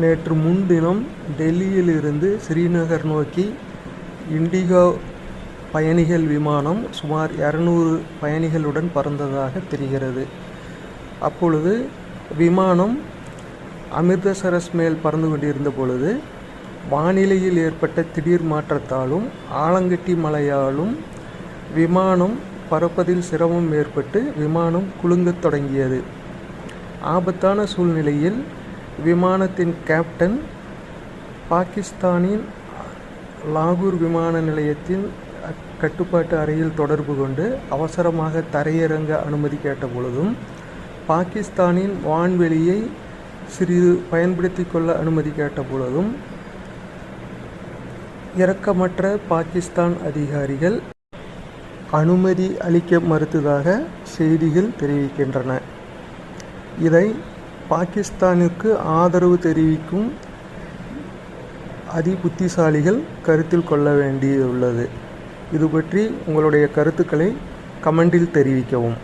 நேற்று முன்தினம் டெல்லியிலிருந்து ஸ்ரீநகர் நோக்கி இண்டிகோ பயணிகள் விமானம் சுமார் இரநூறு பயணிகளுடன் பறந்ததாக தெரிகிறது. அப்பொழுது விமானம் அமிர்தசரஸ் மேல் பறந்து கொண்டிருந்த பொழுது வானிலையில் ஏற்பட்ட திடீர் மாற்றத்தாலும் ஆலங்கட்டி மழையாலும் விமானம் பறப்பதில் சிரமம் ஏற்பட்டு விமானம் குலுங்கத் தொடங்கியது. ஆபத்தான சூழ்நிலையில் விமானத்தின் கேப்டன் பாகிஸ்தானின் லாகூர் விமான நிலையத்தின் கட்டுப்பாட்டு அறையில் தொடர்பு கொண்டு அவசரமாக தரையிறங்க அனுமதி கேட்ட பொழுதும் பாகிஸ்தானின் வான்வெளியை சிறிது பயன்படுத்தி கொள்ள அனுமதி கேட்ட பொழுதும் இரக்கமற்ற பாகிஸ்தான் அதிகாரிகள் அனுமதி அளிக்க மறுத்ததாக செய்திகள் தெரிவிக்கின்றன. இதை பாகிஸ்தானுக்கு ஆதரவு தெரிவிக்கும் அதிபுத்திசாலிகள் கருத்தில் கொள்ள வேண்டியுள்ளது. இது பற்றி உங்களுடைய கருத்துக்களை கமெண்டில் தெரிவிக்கவும்.